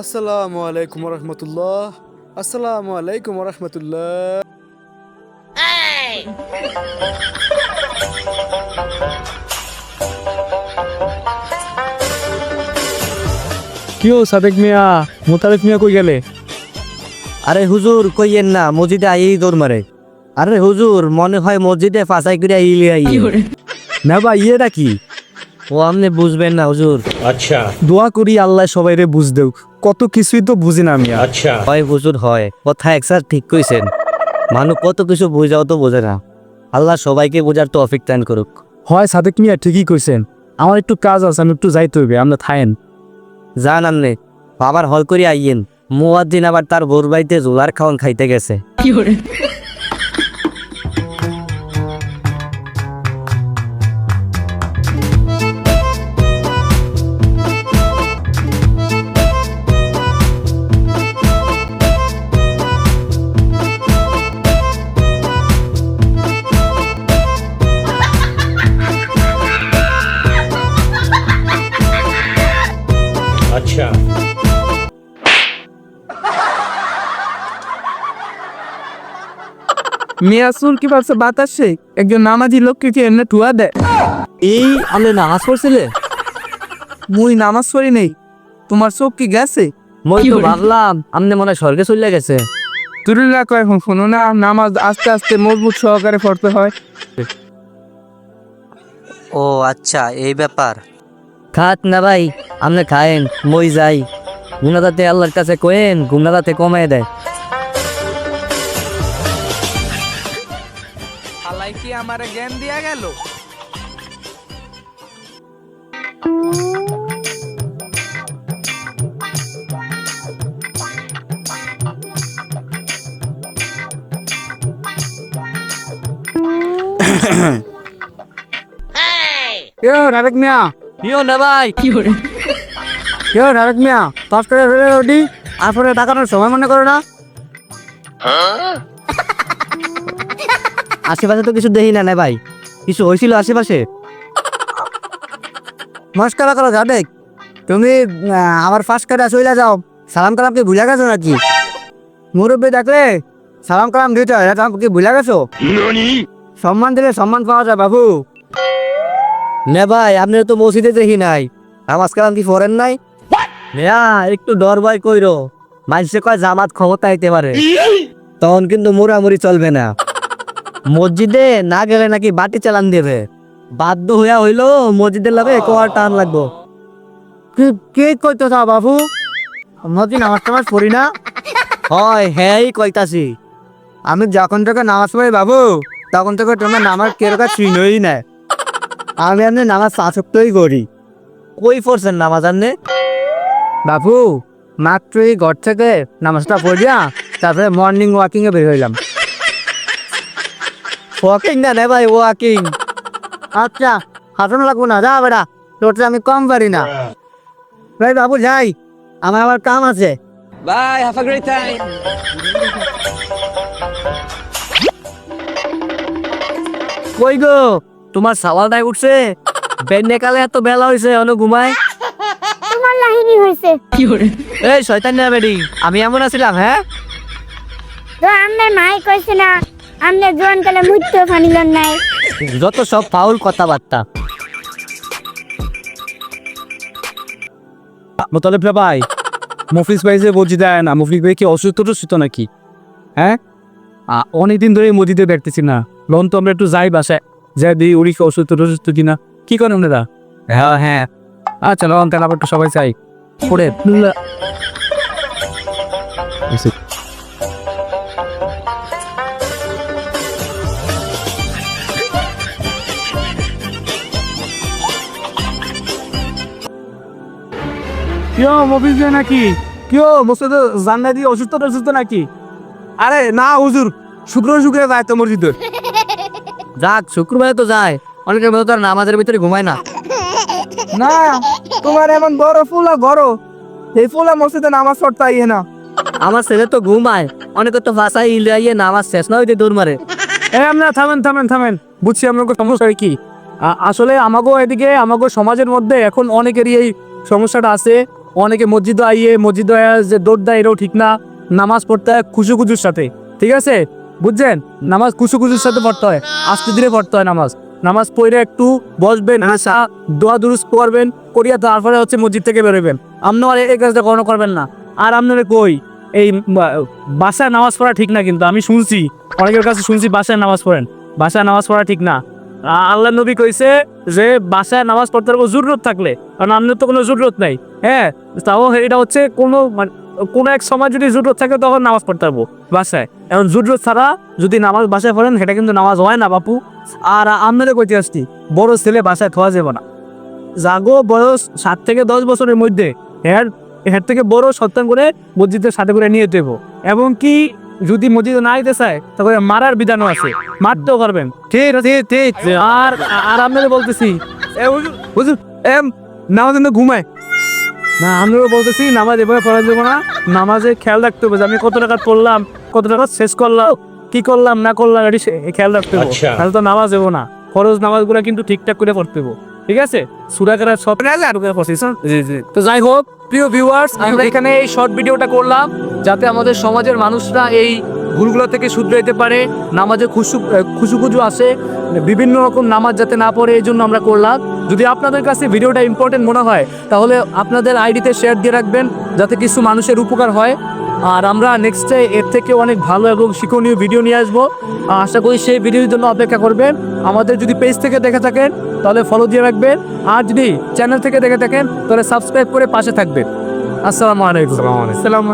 আসসালামু আলাইকুম রহমতুল্লাহ আসসালামু আলাইকুম রহমতুল্লাহ কি ও সাদেক মিয়া? মোতালেফ মিয়া কই গেলে? আরে হুজুর কইয়েন না মসজিদে আই দৌড় মারে। আরে হুজুর মনে হয় মসজিদে ফাঁসাই করে আইলে আই না ভাই ইয়েটা কি? ও আপনি বুঝবেন না হুজুর। আচ্ছা। দোয়া করি আল্লাহ সবাই রে বুঝ দেও কত কিছুই তো বুঝি না আমি আচ্ছা। হয় হুজুর হয়। কথা একসার ঠিক কইছেন। মানুষ কত কিছু বুঝাও তো বোঝে না। আল্লাহ সবাইকে বোঝার তো অফিক টান করুক। হয় সাদেক মিয়া ঠিকই কইছেন। আমার একটু কাজ আছে আমি একটু যাইতে হইবে আমরা থাকেন যান আনলে বাবার হল করে আইয়েন। মুয়াদ্দিন আবার তার বোর বাড়িতে জোলার খাওয়ান খাইতে গেছে। মিয়াসুর কি ভাবছে? বাতাসে একজন নামাজি লোককে কি এমনি টুয়া দেয়? এই আপনি নামাজ পড়ছিলে? মুই নামাজ পড়ি নেই। তোমার চোখ কি গেছে? মই তো ভাবলাম আপনি মনে হয় স্বর্গে চলে গেছে। তুরুল্লা কয় এখন শোনো না নামাজ আস্তে আস্তে মজবুত সহকারে পড়তে হয়। ও আচ্ছা এই ব্যাপার। খাত না ভাই আপনি খায়েন মই যাই। গুনাদাতে আল্লাহর কাছে কোয়েন গুনাদাতে কমায় দেয়। আলাই কি আমার জ্ঞান দিয়া গেল? কেউ রাবেক মিয়া ইও না ভাই। কেউ রাবেক মিয়া পাস করে ফেলে ওটি আর পরে টাকানোর সময় মনে করো না। আশেপাশে তো কিছু দেখি না না ভাই কিছু হয়েছিল আশেপাশে? নমস্কার করো সাদেক তুমি আমার ফাঁস কাটা চলে যাও সালাম কালাম কি ভুলে গেছো নাকি? মুরব্বী ডাকলে সালাম কালাম দিতে হয় এটা কি ভুলে গেছো? সম্মান দিলে সম্মান পাওয়া যায় বাবু। না ভাই আপনি তো মসজিদে দেখি নাই নামাজ কালাম কি ফরেন নাই? নেয়া একটু ডর ভয় কইরো। মানুষে কয় জামাত ক্ষমতা আইতে পারে। তখন কিন্তু মুড়ামুড়ি চলবে না। মসজিদে না গেলে নাকি বাটি চালান দেবে। বাধ্য হইয়া হইল মসজিদের লাভে কোয়ার টান লাগবো। কি কে কইতো তা বাবু? আমরা কি নামাজ টামাজ পড়ি না? হয় হ্যাঁ কইতাছি। আমি যখন থেকে নামাজ পড়ি বাবু তখন থেকে তোমার নামাজ কেরকা চিনই নাই। আমি আপনি নামাজ আসক্তই করি। কই পড়ছেন নামাজ আননে বাবু মাত্রই ঘর থেকে নামাজটা পড়িয়া তারপরে মর্নিং ওয়াকিং এ বের হইলাম। ওয়াকিং না নে ভাই ওয়াকিং আচ্ছা হাসানো লাগবো না যা বেড়া তোরটা আমি কম পারি না। ভাই বাবু যাই আমার আবার কাম আছে। Bye have a great time কই গো তোমার সাওয়াল নাই উঠছে? বেন্ডে কালে এত বেলা হইছে অন ঘুমায়? লাহিনী হয়েছে এই শয়তান না বেডি আমি এমন আছিলাম হ্যাঁ? তো মাই কইছে না আমনে জোয়ান কালে মুইতো ফানিলন নাই। যত সব ফাউল কথাবার্তা। মোতালেব ভাই মফিস ভাই যে বলছি দেয় না মফিস ভাই কি অসুস্থ টসুস্থ নাকি? হ্যাঁ? অনেকদিন ধরে মসজিদে দেখতেছি না। লোন তো আমরা একটু যাই বাসায় যাই দিই উড়ি কি অসুস্থ টসুস্থ কিনা। কি করেন ওনারা হ্যাঁ হ্যাঁ। আচ্ছা লোন তাহলে আবার একটু সবাই চাই কেউ মফিস ভাই নাকি? কেউ মসজিদ জান্না দিয়ে অসুস্থ টসুস্থ নাকি? আরে না হুজুর শুক্র শুক্রে যায় তো মসজিদে। যাক শুক্রবারে তো যায়। অনেকের মতো তার নামাজের ভিতরে ঘুমায় না। না তোমার এমন বড় ফুলা গরো। এই ফুলা মসজিদে নামাজ পড়তে আইয়ে না। আমার ছেলে তো ঘুমায় অনেকে তো ভাষায় ইলিয়াইয়ে নামাজ শেষ না হইতে দৌড় মারে। এ আমরা থামেন থামেন থামেন। বুঝছি আপনার সমস্যা কি? আসলে আমাগো এদিকে আমাগো সমাজের মধ্যে এখন অনেকেরই এই সমস্যাটা আছে। অনেকে মসজিদ আইয়ে মসজিদ যে দৌড় দেয় এটাও ঠিক না। নামাজ পড়তে হয় খুশু খুজুর সাথে। ঠিক আছে? বুঝছেন? নামাজ কুসু কুসুর সাথে পড়তে হয়। আস্তে ধীরে পড়তে হয় নামাজ। নামাজ পড়ে একটু বসবেন হাসা দোয়া দুরুস্ত করবেন করিয়া তারপরে হচ্ছে মসজিদ থেকে বেরোবেন। আপনি আর এই কাজটা কখনো করবেন না। আর আপনারা কই, এই বাসায় নামাজ পড়া ঠিক না কিন্তু, আমি শুনছি, অনেকের কাছে শুনছি বাসায় নামাজ পড়েন। বাসায় নামাজ পড়া ঠিক না। আল্লাহ নবী কইছে যে, বাসায় নামাজ পড়তে পারব জরুরত থাকলে, কারণ আপনার তো কোনো জরুরত নাই। হ্যাঁ তাও এটা হচ্ছে কোনো মানে কোনো এক সময় যদি জরুরত থাকে তখন নামাজ পড়তে পারব বাসায়। এখন জরুরত ছাড়া যদি নামাজ বাসায় পড়েন, সেটা কিন্তু নামাজ হয় না বাপু। আর আপনাদের কইতে আসছি, বড় ছেলে বাসায় থোয়া যাবে না। জাগো বয়স সাত থেকে দশ বছরের মধ্যে এর এর থেকে বড় সত্যান করে মসজিদের সাথে করে নিয়ে হইবো। এবং কি যদি মসজিদে না যেতে চায়, তাহলে মারার বিধানও আছে। মারতেও পারবেন। ঠিক আছে, ঠিক আর আর আপনাদের বলতেছি, এ এম নামাজ ঘুমায়। না আমিও বলতেছি নামাজ এভাবে পড়া যাবে না। নামাজে খেয়াল রাখতে হবে যে আমি কত টাকা পড়লাম কত টাকা শেষ করলাম কি করলাম না করলাম এটি খেয়াল রাখতে হবে। তাহলে তো নামাজ দেবো না। ফরজ নামাজগুলো কিন্তু ঠিকঠাক করে পড়তে হবে। ঠিক আছে? সুরাকেরা সব তো যাই হোক প্রিয় ভিউয়ার্স আমরা এখানে এই শর্ট ভিডিওটা করলাম যাতে আমাদের সমাজের মানুষরা এই ভুলগুলো থেকে শুধরাইতে পারে। নামাজে খুশু খুশুখুজু আসে। বিভিন্ন রকম নামাজ যাতে না পড়ে এই জন্য আমরা করলাম। যদি আপনাদের কাছে ভিডিওটা ইম্পর্টেন্ট মনে হয় তাহলে আপনাদের আইডিতে শেয়ার দিয়ে রাখবেন যাতে কিছু মানুষের উপকার হয়। আর আমরা নেক্সটে এর থেকে অনেক ভালো এবং শিক্ষণীয় ভিডিও নিয়ে আসব। আশা করি সেই ভিডিওর জন্য অপেক্ষা করবেন। আমাদের যদি পেজ থেকে দেখে থাকেন তাহলে ফলো দিয়ে রাখবেন। আর যদি চ্যানেল থেকে দেখে থাকেন তাহলে সাবস্ক্রাইব করে পাশে থাকবেন। আসসালামু আলাইকুম। আসসালাম